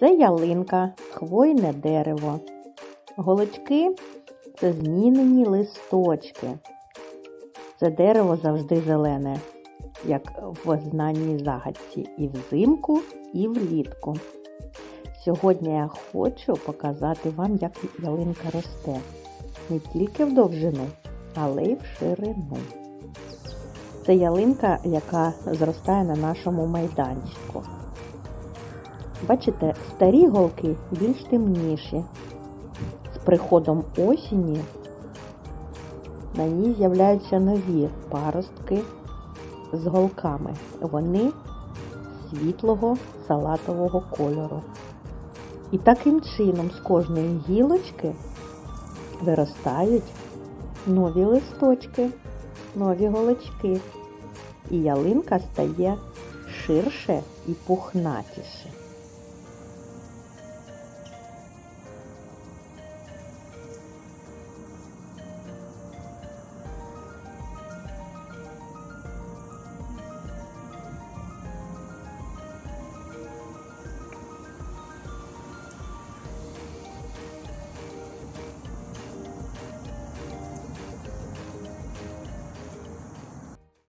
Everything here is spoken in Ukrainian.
Це ялинка, хвойне дерево. Голочки це змінені листочки. Це дерево завжди зелене, як в знаній загадці, і взимку, і влітку. Сьогодні я хочу показати вам, як ялинка росте не тільки в довжину, але й в ширину. Це ялинка, яка зростає на нашому майданчику. Бачите, старі голки більш темніші. З приходом осені на ній з'являються нові паростки з голками. Вони світлого салатового кольору. І таким чином з кожної гілочки виростають нові листочки, нові голочки. І ялинка стає ширше і пухнатіше.